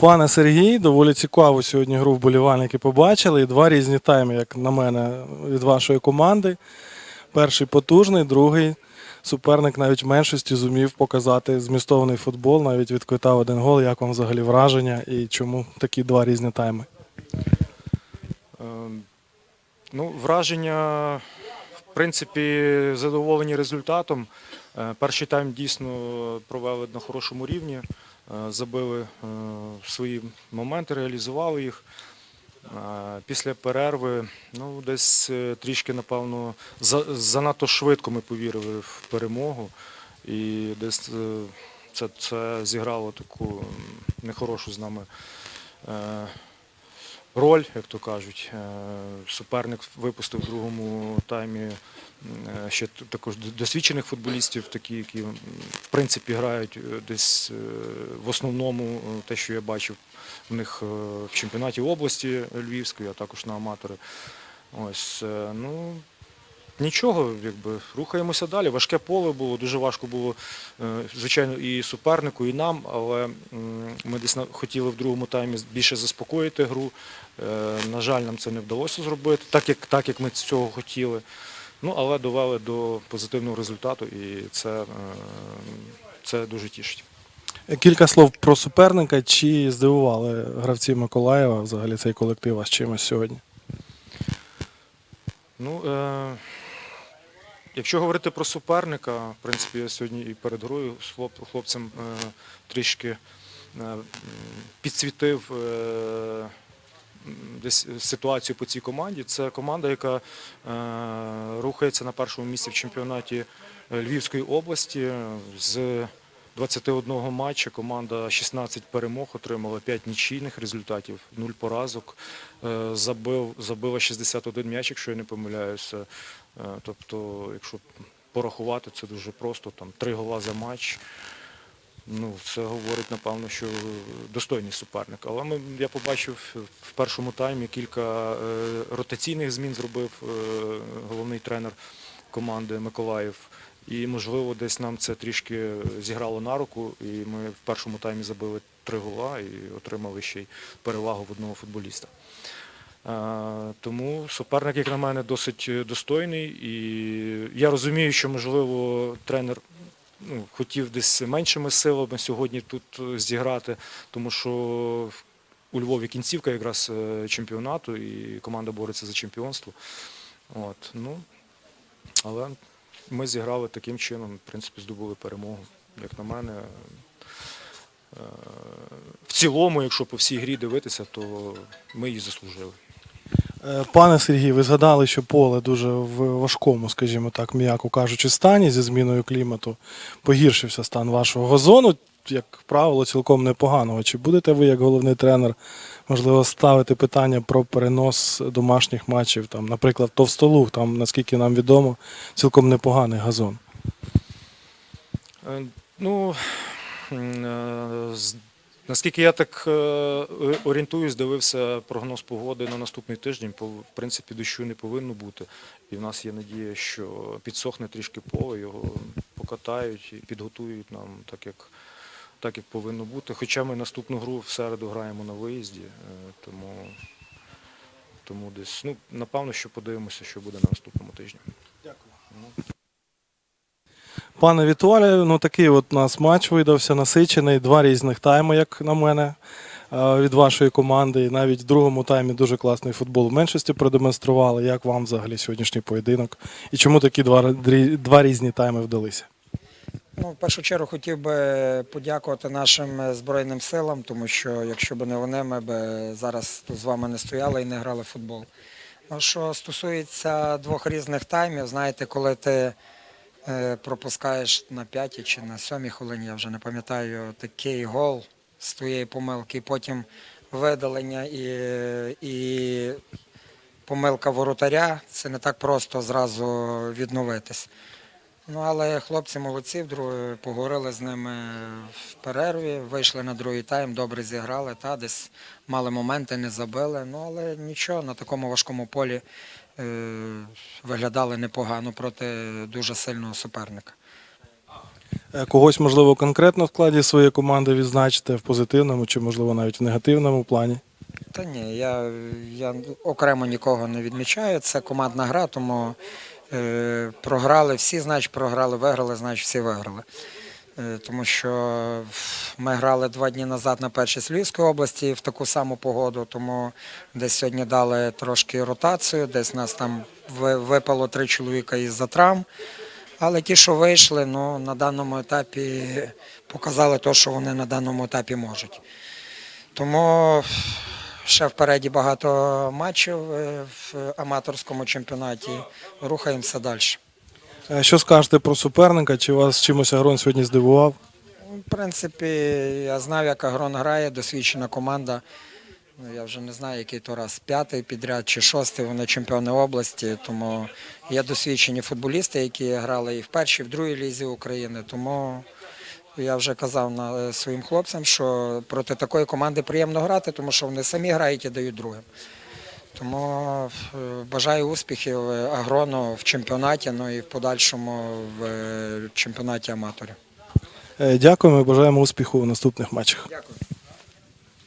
Пане Сергій, доволі цікаву сьогодні гру вболівальники побачили. І два різні тайми, як на мене, від вашої команди. Перший потужний, другий суперник навіть в меншості зумів показати змістовний футбол, навіть відквитав один гол. Як вам взагалі враження і чому такі два різні тайми? Ем, Ну, враження, в принципі, задоволені результатом. Е, Перший тайм дійсно провели на хорошому рівні, забили е, свої моменти, реалізували їх. Е, Після перерви, ну, десь е, трішки, напевно, занадто швидко ми повірили в перемогу. І десь е, це, це зіграло таку нехорошу з нами е, роль, як то кажуть. Е, Суперник випустив в другому таймі е, ще також досвідчених футболістів, такі, які в принципі грають е, десь в основному те, що я бачив в них в чемпіонаті області Львівської, а також на аматори. Ось, ну, Нічого, якби рухаємося далі. Важке поле було, дуже важко було, е, звичайно, і супернику, і нам, але ми десь хотіли в другому таймі більше заспокоїти гру. Е, На жаль, нам це не вдалося зробити, так як, так як ми цього хотіли. Ну, але довели до позитивного результату, і це, е, це дуже тішить. Кілька слов про суперника. Чи здивували гравці Миколаєва взагалі цей колектив вас чимось сьогодні? Ну, е, якщо говорити про суперника, в принципі, я сьогодні і перед грою з хлопцем е, трішки е, підсвітив е, десь ситуацію по цій команді. Це команда, яка рухається на першому місці в чемпіонаті Львівської області. З 21 матча команда 16 перемог отримала 5 нічийних результатів, 0 поразок. Забив, забила 61 м'яч, якщо я не помиляюся. Е, Тобто, якщо порахувати, це дуже просто, там 3 гола за матч. Ну, це говорить, напевно, що достойний суперник. Але ми, я побачив в першому таймі кілька е, ротаційних змін зробив е, головний тренер команди Миколаїв. І, можливо, десь нам це трішки зіграло на руку, і ми в першому таймі забили три гола і отримали ще й перевагу в одного футболіста. Тому суперник, як на мене, досить достойний. І я розумію, що, можливо, тренер ну, хотів десь меншими силами сьогодні тут е, зіграти, тому що у Львові кінцівка якраз е, чемпіонату, і команда бореться за чемпіонство. От, ну, але ми зіграли таким чином, в принципі, здобули перемогу. Як на мене, е, в цілому, якщо по всій грі дивитися, то ми її заслужили. Е, Пане Сергій, ви згадали, що поле дуже в важкому, скажімо так, м'яко кажучи, стані зі зміною клімату. Погіршився стан вашого газону, як правило, цілком непоганого. Чи будете ви, як головний тренер, можливо, ставити питання про перенос домашніх матчів, там, наприклад, Товстолуг, там, наскільки нам відомо, цілком непоганий газон. Е, Ну, е, наскільки я так е, орієнтуюсь, дивився прогноз погоди на наступний тиждень. По- В принципі, дощу не повинно бути. І в нас є надія, що підсохне трішки поле, його покатають і підготують нам так, як, так, як повинно бути. Хоча ми наступну гру в середу граємо на виїзді, е, тому, тому десь, ну, напевно, що подивимося, що буде на наступному тижні. Пане Віталію, ну такий от у нас матч видався насичений, два різних тайми, як на мене, е, від вашої команди. І навіть в другому таймі дуже класний футбол в меншості продемонстрували. Як вам взагалі сьогоднішній поєдинок? І чому такі два, два різні тайми вдалися? Ну, в першу чергу хотів би подякувати нашим е, Збройним силам, тому що якщо б не вони, ми б зараз тут з вами не стояли і не грали в футбол. Ну, що стосується двох різних таймів, знаєте, коли ти е, пропускаєш на п'ятій чи на сьомій хвилині, я вже не пам'ятаю, такий гол з твоєї помилки, потім видалення і, і помилка воротаря, це не так просто зразу відновитись. Ну, але хлопці молодці, вдруге поговорили з ними в перерві, вийшли на другий тайм, добре зіграли, та десь мали моменти, не забили. Ну, але нічого, на такому важкому полі е, виглядали непогано проти дуже сильного суперника. Е, Когось, можливо, конкретно в складі своєї команди відзначите в позитивному чи, можливо, навіть в негативному плані. Та ні, я, я окремо нікого не відмічаю. Це командна гра, тому е, програли всі, значить програли, виграли, значить всі виграли. Е, тому що ми грали два дні назад на першій Львівської області в таку саму погоду, тому десь сьогодні дали трошки ротацію, десь нас там випало три чоловіка із-за травм. Але ті, що вийшли, ну, на даному етапі показали те, що вони на даному етапі можуть. Тому ще впереді багато матчів е, в аматорському чемпіонаті. Рухаємося далі. Е, Що скажете про суперника? Чи вас чимось Агрон сьогодні здивував? В принципі, я знав, як Агрон грає, досвідчена команда. Ну, я вже не знаю, який то раз, п'ятий підряд чи шостий, вони чемпіони області. Тому є досвідчені футболісти, які грали і в першій, і в другій лізі України. Тому я вже казав е, своїм хлопцям, що проти такої команди приємно грати, тому що вони самі грають і дають другим. Тому е, бажаю успіхів е, Агрону в чемпіонаті, ну і в подальшому в е, чемпіонаті аматорів. Дякуємо і бажаємо успіху у наступних матчах. Дякую.